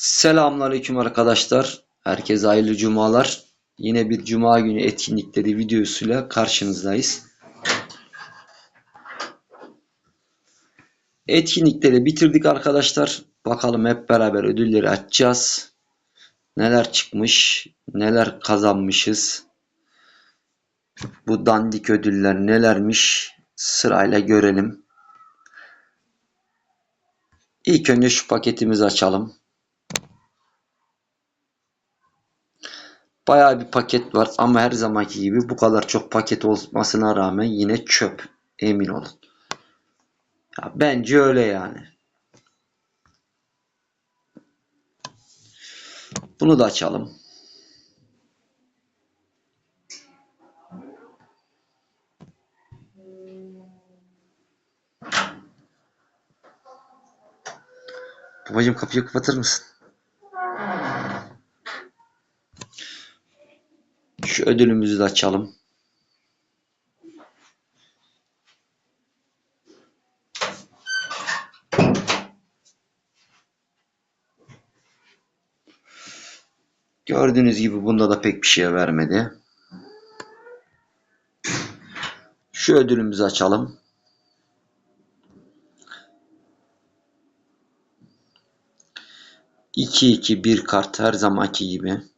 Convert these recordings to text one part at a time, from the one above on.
Selamünaleyküm arkadaşlar. Herkese hayırlı cumalar. Yine bir cuma günü etkinlikleri videosuyla karşınızdayız. Etkinlikleri bitirdik arkadaşlar. Bakalım hep beraber ödülleri açacağız. Neler çıkmış, neler kazanmışız. Bu dandik ödüller nelermiş sırayla görelim. İlk önce şu paketimizi açalım. Bayağı bir paket var ama her zamanki gibi bu kadar çok paket olmasına rağmen yine çöp. Emin olun. Ya bence öyle yani. Bunu da açalım. Babacım kapıyı kapatır mısın? Şu ödülümüzü de açalım. Gördüğünüz gibi bunda da pek bir şey vermedi. Şu ödülümüzü açalım. İki iki bir kart her zamanki gibi.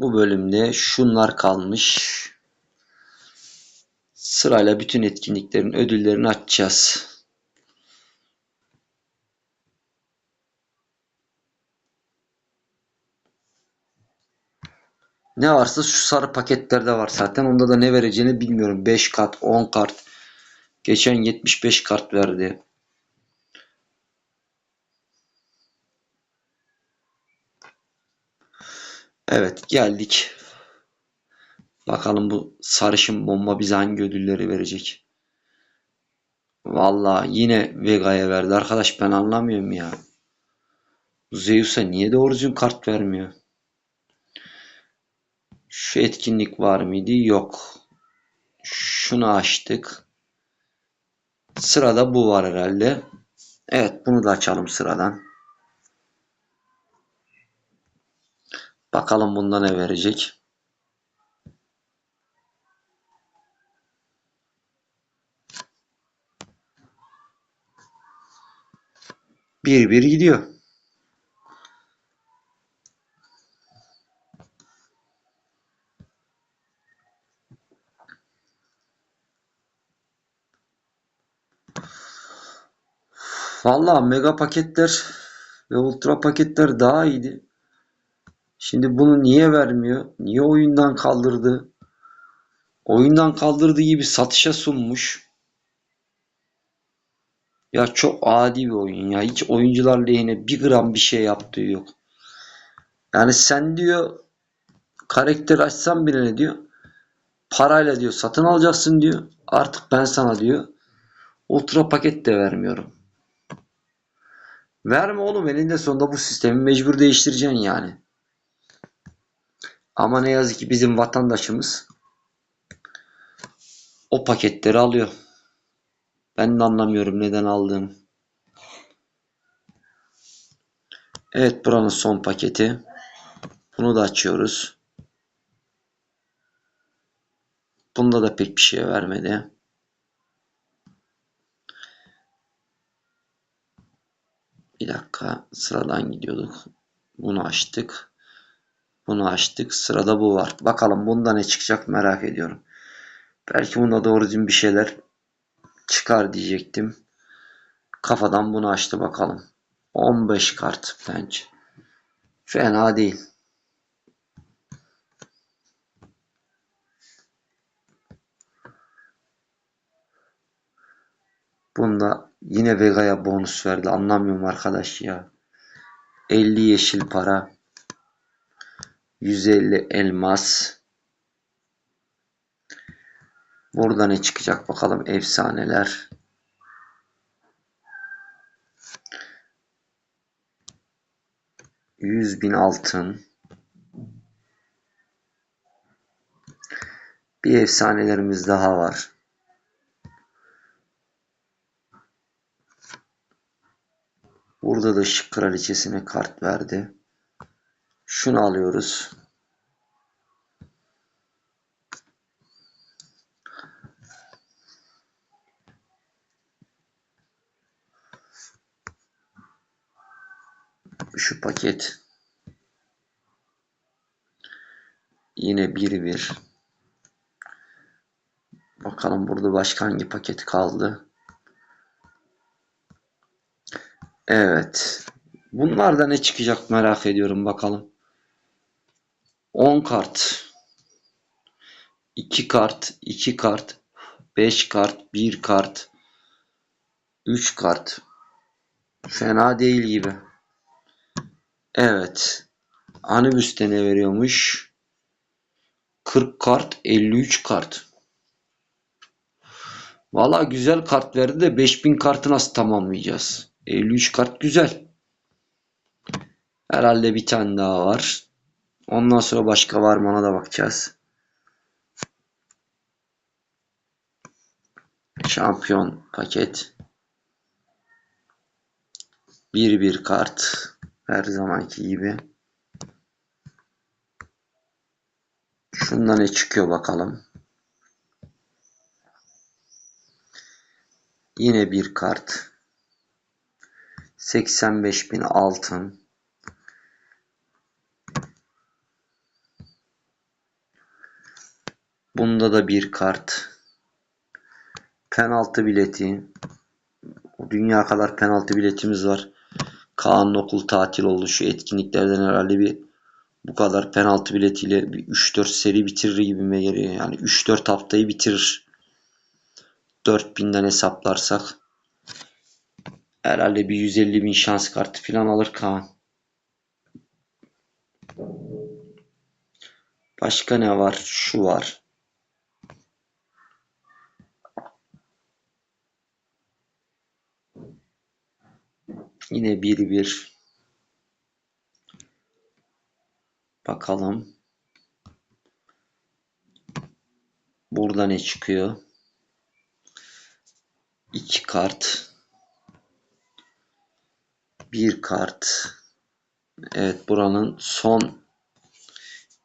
Bu bölümde şunlar kalmış. Sırayla bütün etkinliklerin ödüllerini açacağız. Ne varsa şu sarı paketlerde var zaten. Onda da ne vereceğini bilmiyorum. 5 kart, 10 kart. Geçen 75 kart verdi. Evet geldik. Bakalım bu sarışın bomba bize hangi ödülleri verecek. Vallahi yine Vega'ya verdi. Arkadaş ben anlamıyorum ya. Zeus'a niye doğru düzgün kart vermiyor? Şu etkinlik var mıydı? Yok. Şunu açtık. Sırada bu var herhalde. Evet bunu da açalım sıradan. Bakalım bunda ne verecek. Bir bir gidiyor. Vallahi mega paketler ve ultra paketler daha iyiydi. Şimdi bunu niye vermiyor? Niye oyundan kaldırdı? Oyundan kaldırdığı gibi satışa sunmuş. Ya çok adi bir oyun ya. Hiç oyuncular lehine bir gram bir şey yaptığı yok. Yani sen diyor karakter açsan bile ne diyor? Parayla diyor satın alacaksın diyor. Artık ben sana diyor ultra paket de vermiyorum. Verme oğlum elinde sonunda bu sistemi mecbur değiştireceksin yani. Ama ne yazık ki bizim vatandaşımız o paketleri alıyor. Ben de anlamıyorum neden aldığını. Evet buranın son paketi. Bunu da açıyoruz. Bunda da pek bir şey vermedi. Bir dakika sıradan gidiyorduk. Bunu açtık. Bunu açtık. Sırada bu var. Bakalım bunda ne çıkacak merak ediyorum. Belki bunda doğru düzgün bir şeyler çıkar diyecektim. Kafadan bunu açtı bakalım. 15 kart bence. Fena değil. Bunda yine Vega'ya bonus verdi. Anlamıyorum arkadaş ya. 50 yeşil para. 150 elmas. Burada ne çıkacak bakalım efsaneler. Yüz bin altın. Bir efsanelerimiz daha var. Burada da ışık kraliçesine kart verdi. Şunu alıyoruz. Şu paket. Yine 1-1. Bakalım burada başka hangi paket kaldı. Evet. Bunlarda ne çıkacak merak ediyorum bakalım. 10 kart. 2 kart, 2 kart, 5 kart, 1 kart, 3 kart. Fena değil gibi. Evet. Anibüs'te ne veriyormuş? 40 kart, 53 kart. Valla güzel kart verdi de 5000 kartı nasıl tamamlayacağız? 53 kart güzel. Herhalde bir tane daha var. Ondan sonra başka var mı ona da bakacağız. Şampiyon paket. Bir bir kart. Her zamanki gibi. Şunda ne çıkıyor bakalım. Yine bir kart. 85 bin altın. Bunda da bir kart. Penaltı bileti. Dünya kadar penaltı biletimiz var. Kaan'ın okul tatil oldu. Şu etkinliklerden herhalde bir bu kadar penaltı biletiyle bir 3-4 seri bitirir gibime geliyor. Yani 3-4 haftayı bitirir. 4000'den hesaplarsak. Herhalde bir 150 bin şans kartı falan alır Kaan. Başka ne var? Şu var. Yine bir bir. Bakalım. Burada ne çıkıyor? İki kart. Bir kart. Evet buranın son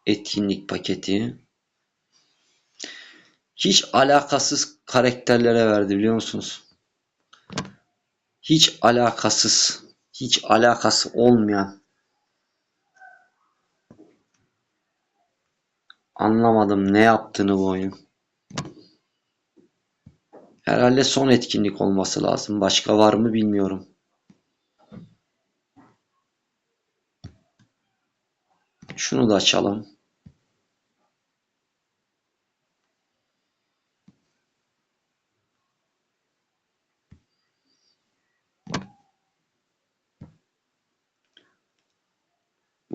etkinlik paketi. Hiç alakasız karakterlere verdi biliyor musunuz? Hiç alakasız, hiç alakası olmayan. Anlamadım ne yaptığını bu oyun. Herhalde son etkinlik olması lazım. Başka var mı bilmiyorum. Şunu da açalım.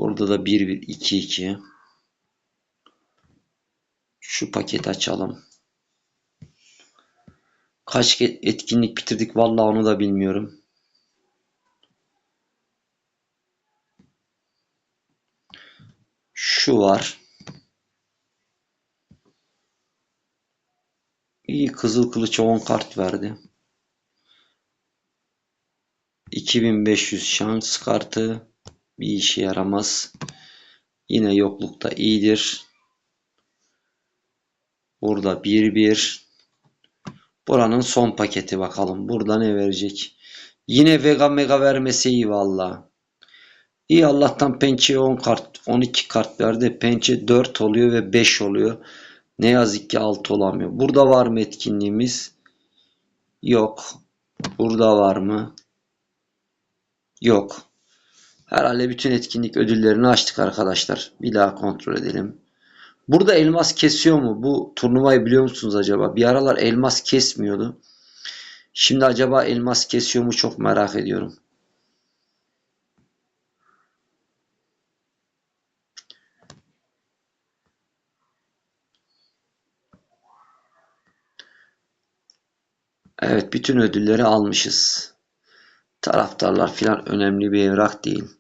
Burada da 1 1 2 2. Şu paketi açalım. Kaç etkinlik bitirdik vallahi onu da bilmiyorum. Şu var. İyi Kızıl Kılıç 10 kart verdi. 2500 şans kartı bir işe yaramaz. Yine yoklukta iyidir. Burada 1-1. Buranın son paketi bakalım. Burada ne verecek? Yine Vega Mega vermesi iyi valla. İyi Allah'tan pençeye 10 kart 12 kart verdi. Pençe 4 oluyor ve 5 oluyor. Ne yazık ki 6 olamıyor. Burada var mı etkinliğimiz? Yok. Burada var mı? Yok. Herhalde bütün etkinlik ödüllerini açtık arkadaşlar. Bir daha kontrol edelim. Burada elmas kesiyor mu? Bu turnuvayı biliyor musunuz acaba? Bir aralar elmas kesmiyordu. Şimdi acaba elmas kesiyor mu çok merak ediyorum. Evet bütün ödülleri almışız. Taraftarlar filan önemli bir evrak değil.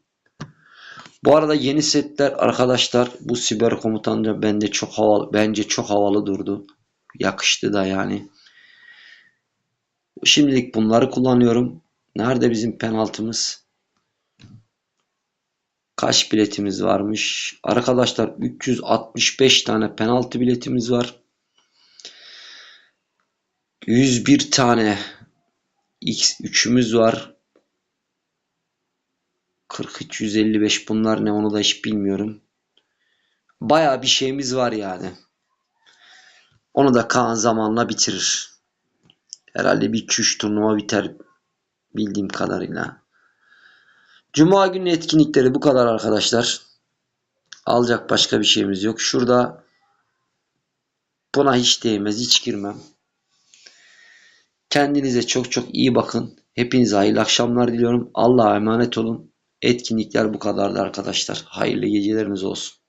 Bu arada yeni setler arkadaşlar bu siber komutanca bende çok havalı bence çok havalı durdu. Yakıştı da yani. Şimdilik bunları kullanıyorum. Nerede bizim penaltımız? Kaç biletimiz varmış? Arkadaşlar 365 tane penaltı biletimiz var. 101 tane X3'ümüz var. 43 155 bunlar ne onu da hiç bilmiyorum. Baya bir şeyimiz var yani. Onu da Kaan zamanla bitirir. Herhalde bir 2-3 turnuva biter bildiğim kadarıyla. Cuma günü etkinlikleri bu kadar arkadaşlar. Alacak başka bir şeyimiz yok. Şurada buna hiç değmez. Hiç girmem. Kendinize çok çok iyi bakın. Hepinize hayırlı akşamlar diliyorum. Allah'a emanet olun. Etkinlikler bu kadardı arkadaşlar. Hayırlı geceleriniz olsun.